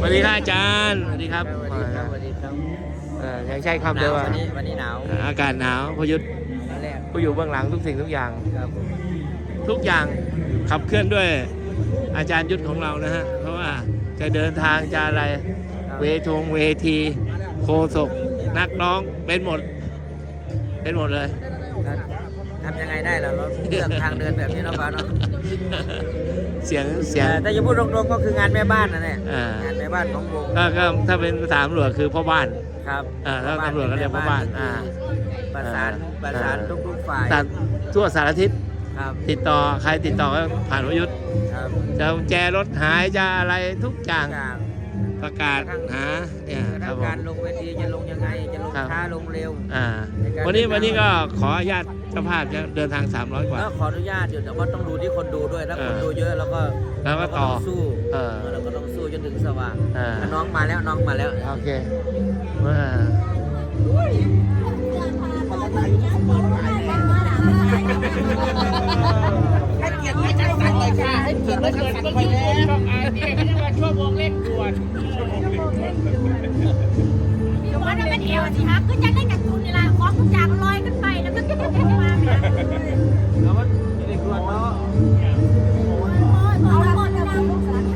สวัสดีครับอาจารย์สวัสดีครับสวัสดีครับสวัสดีครับเอ่อยังใช้หคำเดินามวว่าวันนี้วันนี้หนาวอากาศหนาวพยุทธตอนแรกผู้อยู่เบื้องหลังทุกสิ่งทุกอย่างครับผมทุกอย่างขับเคลื่อนด้วยอาจารย์ยุทธของเรานะฮะ เพราะว่าจะเดินทางจะอะไร เวทงเวที โคศก นักร้องเป็นหมด เป็นหมดเลยครับทำยังไงได้ล่ะเราเลือกทางเดินแบบนี้เนาะป้าเนาะ เสียงเสียงแต่แต่จะพูดตรงๆก็คืองานแม่บ้านนะเนี่ยอ่างงานแม่บ้านของวงก็ก็ถ้าเป็นภาษาตำรวจคือพ่อบ้านครับอ่าถ้าตำรวจก็เรียกพ่อบ้านอ่า ประสานอ่า ประสานทุกๆฝ่ายตัดทั่วสารทิศครับติดต่อใครติดต่อก็ผ่านวยุทธครับจะแจรถหายจะอะไรทุกอย่างทุกอย่างประกาศหาเนี่ยกระ คทั่รับงผม การลงเวทีจะลงยังไง จะลงครับ ช้าลงเร็วอ่าในการวันนี้เดินทางวันนี้ก็ขออนุญาตเจ้าภาพจะเดินทาง 300 กว่า ก็ขออนุญาตอยู่แต่ว่าต้องดูที่คนดูด้วยถ้าคนเออดูเยอะเราก็แล้วก็เราต่อต้องสู้เออ เราก็ต้องสู้จนถึงสว่างอ่า น้องมาแล้วน้องมาแล้วโอเคอ่า ให้เกียรติให้จัดสรรเลยค่ะให้เกียรติให้จัดสรรไปแล้วอยู่ว่านั่นเป็นเอวสิฮะคือจะได้กับคุณนี่ละของทุกอย่างลอยขึ้นไปแล้วก็ตกลงมาเนี่ยแล้วมันอยู่ในครัวเนาะเอาหมดแล้ว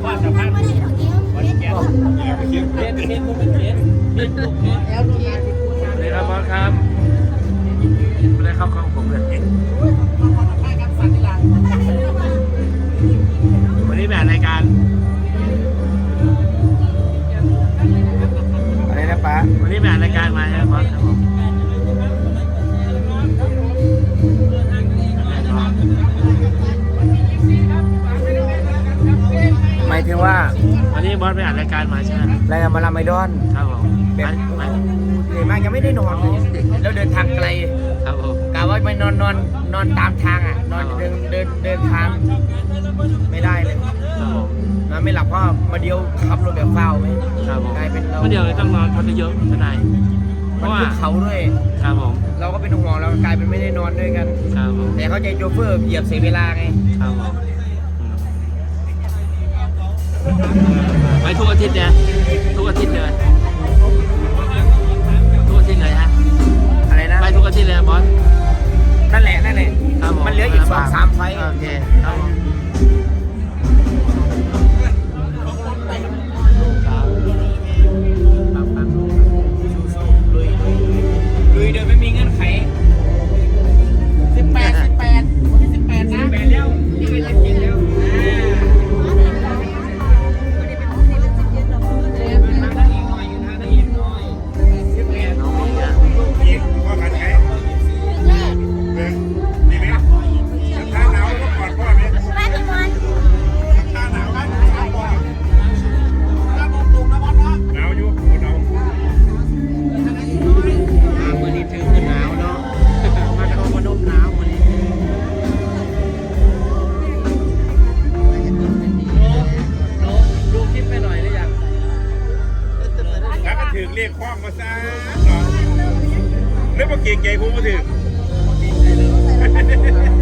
ว่าสะพานไม่ได้หรอกเอวเล็กเล่นเล่นก็เป็นเล่นเล่นลูกเล่นแล้วทีสวัสดีครับบอสครับไม่ได้เข้าข้องผมเลยให้ นนี้บอสไปอ่านรายการมาใช่ไหมรายงานมาลาไมดอนครับผมแบบมามาเหนื่อยมากยังไม่ได้นอนเลยแล้วเดินทางไกลครับผมกะว่าไปนอนนอนนอนตามทางอะ นอนเดินเดินเดินทางไม่ได้เลยครับผมนอนไม่หลับเพราะมาเดียวขับรถแบบเฝ้าไหมครับผมกลายเป็นเราเมื่อเดียวเลยต้องนอนพักเยอะๆทนายเพมันราะว่าขึ้นเขาด้วยครับผมเราก็เป็นห่วงเรากลายเป็นไม่ได้นอนด้วยกันครับผมแต่เข้าใจโชเฟอร์เหยียบเสียเวลาไงครับผมอืม ไปทุกอาทิตย์เนี่ยทุกอาทิตย์เลยทุกอาทิตย์เลยฮะอะไรนะ ไปทุกอาทิตย์เลยบอส นั่นแหละ นั่นแหละ ครับผมมันเหลืออีกสองสามไฟล์ โอเคครับผม รียกคล้องมาซะหน่อยเรื่องมาเก่งใจผมมาถึง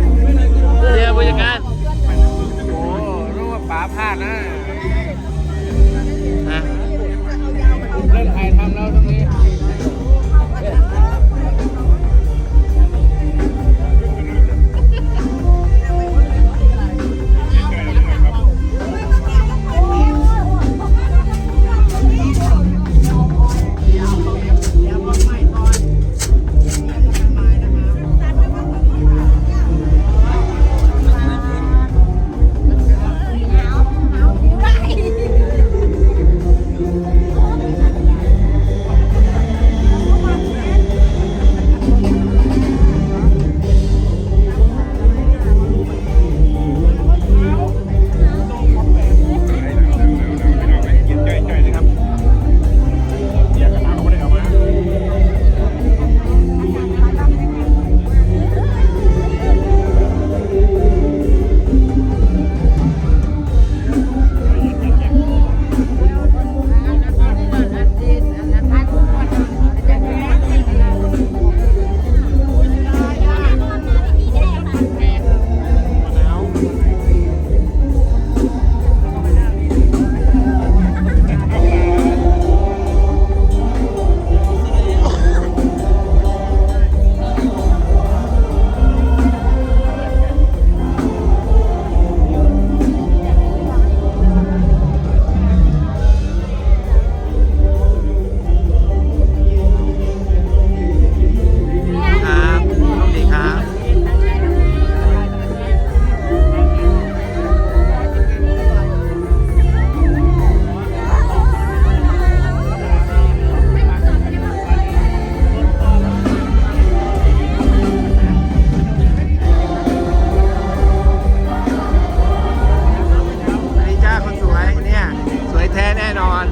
นอน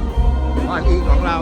อ่อนอีของเรา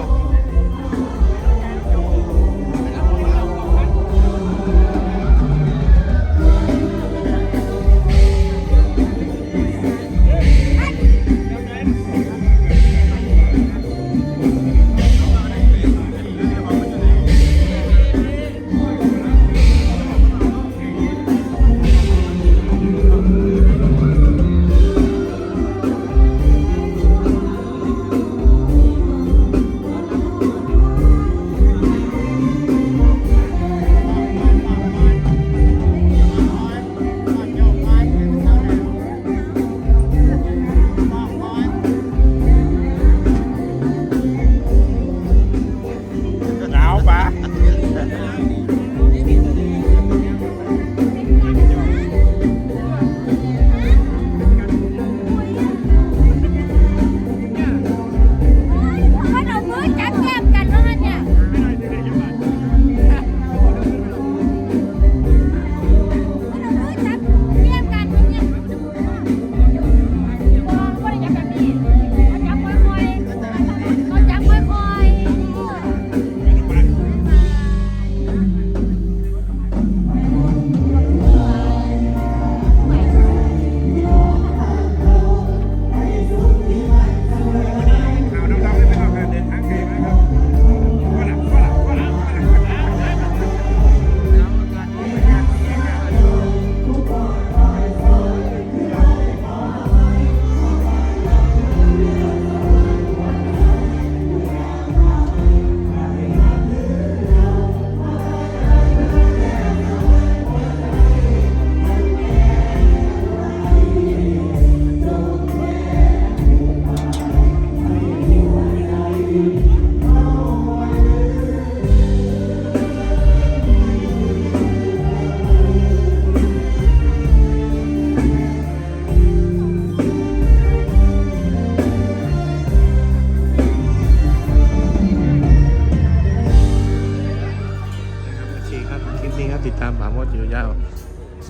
นี้ครับติดตามป่ามดอยู่ยาว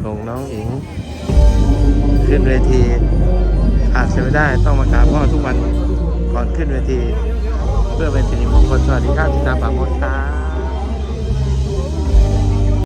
ส่งน้องอิง ขึ้นเวทีขาดเสียไม่ได้ต้องมากราบพ่อทุกวันก่อนขึ้นเวที เพื่อเป็นสิริมงคลสวัสดีครับติดตามป่ามดครับ